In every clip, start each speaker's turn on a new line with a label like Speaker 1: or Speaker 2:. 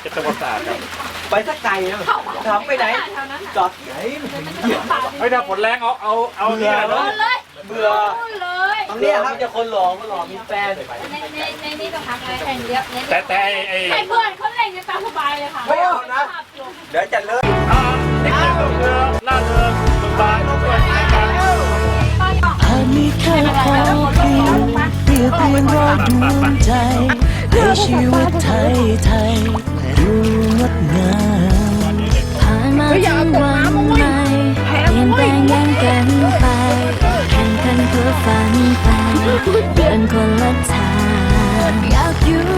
Speaker 1: เป็นประวัติศาสตร์ครับ
Speaker 2: ไปสักไกลนะถามไปไหน
Speaker 3: แถวนั้นน่ะ
Speaker 2: จอดที่ไหนมันเหี้ย
Speaker 1: เฮ้ยถ้าฝนแรงเอาเอาเอาเนี่ย
Speaker 3: โด
Speaker 1: เนาะ
Speaker 3: นเลย
Speaker 2: เบื่อ
Speaker 3: โดนเลย
Speaker 2: ตรงเนี้ยครับจะคนหลอกมาหลอกมีแฟน
Speaker 3: ในในในนี้ต้องทำอะไรแข่งเดียวใน
Speaker 1: แต่แต่ไอ้
Speaker 3: ให้เพื่อนเขาเล่นกันตามสบายเลยค่ะ
Speaker 2: ไม่เอานะเดี๋ยวจะเลิก
Speaker 1: อ่าเด็กๆก็คือล่าเริงเบิกบานด้วยในการ
Speaker 4: อาจมีแค่ความเพียงเรียบเรียงรอยดวงใจให้ ชีวิตไทยไทยดูงดงามผ่านมาทั้งวันใหม่เปลี่ยนแปลงยังกันไปแข่งกันเพื่อฝันไปเดินคนละทางอยากอยู่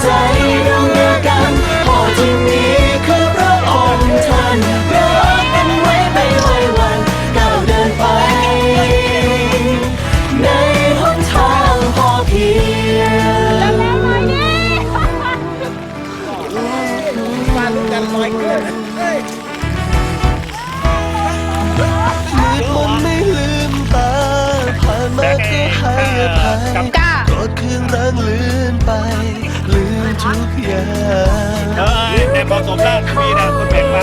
Speaker 4: ใจดวงเดียวกันพอที่มีคือพระองค์ท่านรักกันไว้ไม่ไหววันก้าวเดินไป ในหนทางพอเพียง
Speaker 5: มันไม่ลืมตาผ่านมาก็ให้อภัยโกรธ เร้างลือนไป ลืมทุกอย่าง
Speaker 1: เออแต่พอสมแล้วมีนะคนแบ่งมา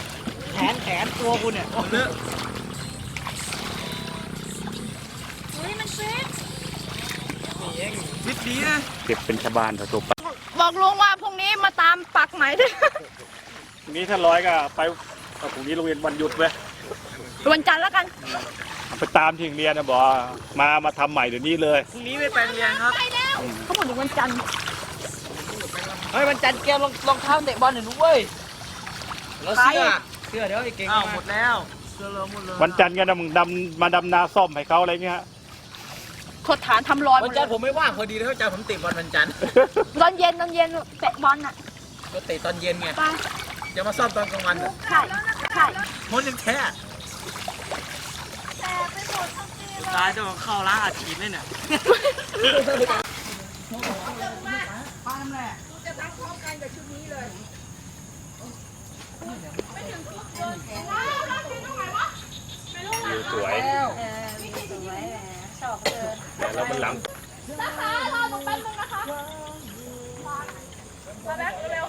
Speaker 4: แข
Speaker 5: นแขน
Speaker 2: ตัวกูเนี่ยเลอะ
Speaker 6: เฮ้ยมันฟิต
Speaker 2: วิทย์ดีนะ
Speaker 4: เก็บเป็นชาวบ้านตัวไป
Speaker 6: บอกลุงว่าพรุ่งนี้มาตามปักไหมด้วย
Speaker 4: นี้ถ้าร้อยก็ไปเอาพรุ่งนี้โรงเรียนวันหยุดเว้ย
Speaker 6: วันจันทร์แล้วกัน
Speaker 4: ไปตามที่โรงเรียนนะบอกมามาทำใหม่เดี๋ยวนี้เลย
Speaker 2: พรุ่งนี้ไม่ไปโรงเรียนครับ
Speaker 6: เขาบอกถึงวันจันทร์
Speaker 2: เฮ้ยวันจันทร์แกลองรองเท้าเตะบอลหน่อยนุ้เว้ยแล้วเสื้อ เสื้อเดี๋ยวไอ้เก่งอ้าวหมดแล้วเสื้อเราหมดเลย
Speaker 4: วันจันทร์ก็ดำดำมาดำนาซ่อมให้เขาอะไรเงี้ย
Speaker 6: ขดฐานทำรอยหม
Speaker 2: วั
Speaker 6: ด
Speaker 2: น
Speaker 6: เล
Speaker 2: จัน
Speaker 6: ย
Speaker 2: ทร์ผมไม่ว่างพอดีเลยวันจันทร์ผมติดบอลวันจันทร์
Speaker 6: ตอนเย็นตอนเย็นเตะบอลอะ
Speaker 2: ก็เตะตอนเย็นไง
Speaker 6: ไป
Speaker 2: จะมาซ่อมตอนกลางวันเหรอ
Speaker 6: ใช่ใช่
Speaker 2: มดยังแท้ตายจะมาเข้าร้านอาชีพเลยเนี่ย
Speaker 4: วิวสวยแต่เราเป็นล้ำ
Speaker 6: นะคะรอตรงแป๊บนึงนะคะมาแป๊บเร็ว